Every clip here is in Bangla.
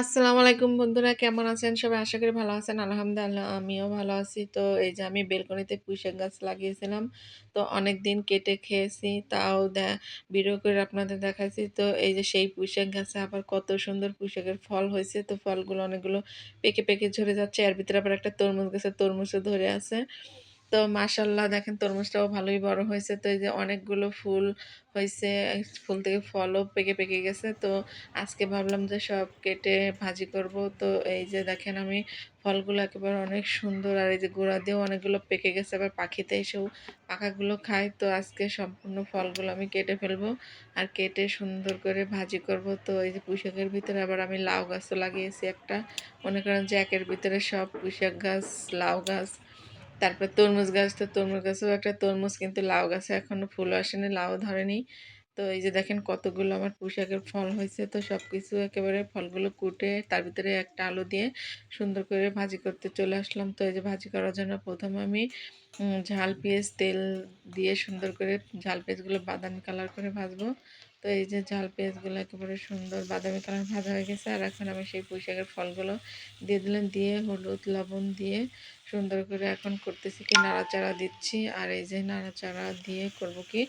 আসসালামু আলাইকুম বন্ধুরা, কেমন আছেন? সবাই আশা করি ভালো আছেন। আলহামদুলিল্লাহ, আমিও ভালো আছি। তো এই যে আমি বেলকনিতে পুঁইশাক গাছ লাগিয়েছিলাম। তো অনেক দিন কেটে খেয়েছি, তাও ভিডিও করে আপনাদের দেখাচ্ছি তো এই যে সেই পুঁইশাক গাছে আবার কত সুন্দর পুঁইশাকের ফল হয়েছে। তো ফলগুলো অনেকগুলো পেকে পেকে ঝরে যাচ্ছে। এর ভিতরে আবার একটা তরমুজ গাছে তরমুজও ধরে আছে। তো মাশাল্লাহ দেখেন তরমুজটাও ভালোই বড় হয়েছে। তো এই যে অনেকগুলো ফুল হয়েছে ফুল থেকে ফলও পেকে পেকে গেছে। তো আজকে ভাবলাম যে সব কেটে ভাজি করব। তো এই যে দেখেন আমি ফলগুলো একেবারে অনেক সুন্দর আর এই যে গোড়া দিয়েও অনেকগুলো পেকে গেছে। আবার পাখিতে এসেও পাখাগুলো খায়। তো আজকে সম্পূর্ণ ফলগুলো আমি কেটে ফেলব আর কেটে সুন্দর করে ভাজি করব। তো এই যে পুঁইশাকের ভিতরে আবার আমি লাউ গাছও লাগিয়েছি একটা। মনে করেন যে একের ভিতরে সব পুঁইশাক গাছ, লাউ গাছ তারপর তরমুজ গাছ, তো তরমুজ গাছেও একটা তরমুজ কিন্তু লাউ গাছে এখনও ফুল আসেনি, লাউ ধরেনি। তো এই যে দেখেন কতগুলো আমার পুঁশাকের ফল হয়েছে, তো সব কিছু একেবারে ফলগুলো কুটে তার ভিতরে একটা আলু দিয়ে সুন্দর করে ভাজি করতে চলে আসলাম। তো এই যে ভাজি করার জন্য প্রথমে আমি ঝাল, পেঁয়াজ, তেল দিয়ে সুন্দর করে ঝাল, পেঁয়াজগুলো বাদামি কালার করে ভাজবো। তো এই যে ঝাল পেঁয়াজগুলো একেবারে সুন্দর বাদামি কালার ভাজা হয়ে গেছে। আর এখন আমি সেই পুঁইশাকের ফলগুলো দিয়ে দিলাম, দিয়ে হলুদ, লবণ দিয়ে সুন্দর করে এখন করতেছি কি নাড়াচাড়া দিচ্ছি। আর এই যে নাড়াচাড়া দিয়ে করব কি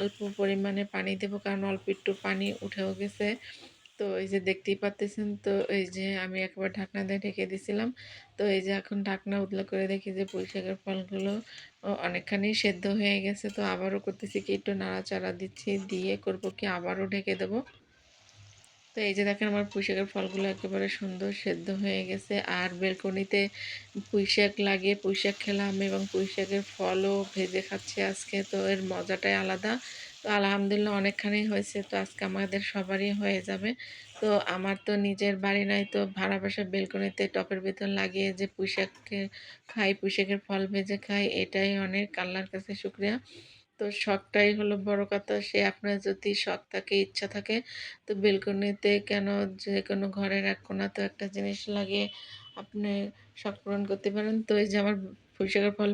অল্প পরিমাণে পানি দেবো, কারণ অল্প একটু পানি উঠেও গেছে। তো এই যে দেখতেই পাচ্তেছেন তো, এই যে আমি একবার ঢাকনা দিয়ে ঢেকে দিছিলাম তো এই যে এখন ঢাকনা উতলা করে দেখি যে পুঁইশাকের ফলগুলো অনেকখানি সেদ্ধ হয়ে গেছে। তো আবারও করতেছি কি একটু নাড়াচাড়া দিচ্ছি, দিয়ে করব কি আবারও ঢেকে দেবো। তো এই যে দেখেন আমার পুঁইশাকের ফলগুলো একেবারে সুন্দর সেদ্ধ হয়ে গেছে। আর বেলকনিতে পুঁইশাক লাগিয়ে পুঁইশাক খেলাম এবং পুঁইশাকের ফলও ভেজে খাচ্ছি আজকে। তো এর মজাটাই আলাদা। তো আলহামদুলিল্লাহ অনেকখানি হয়েছে। তো আজকে আমাদের সবারই হয়ে যাবে। তো আমার তো নিজের বাড়ি নাই, তো ভাড়া বাসা বেলকনিতে টপের ভিতর লাগিয়ে যে পুঁইশাককে খাই, পুঁইশাকের ফল ভেজে খাই, এটাই অনেক আল্লাহর কাছে শুক্রিয়া। তো শখটাই হলো, বড় কথা সে আপনার যদি শখ থাকে, ইচ্ছা থাকে, তো বেলকনিতে কেন যে কোনো ঘরের এক কোনা তো একটা জিনিস লাগিয়ে আপনি শখ পূরণ করতে পারেন। তো এই যে আমার পুঁইশাকের ফল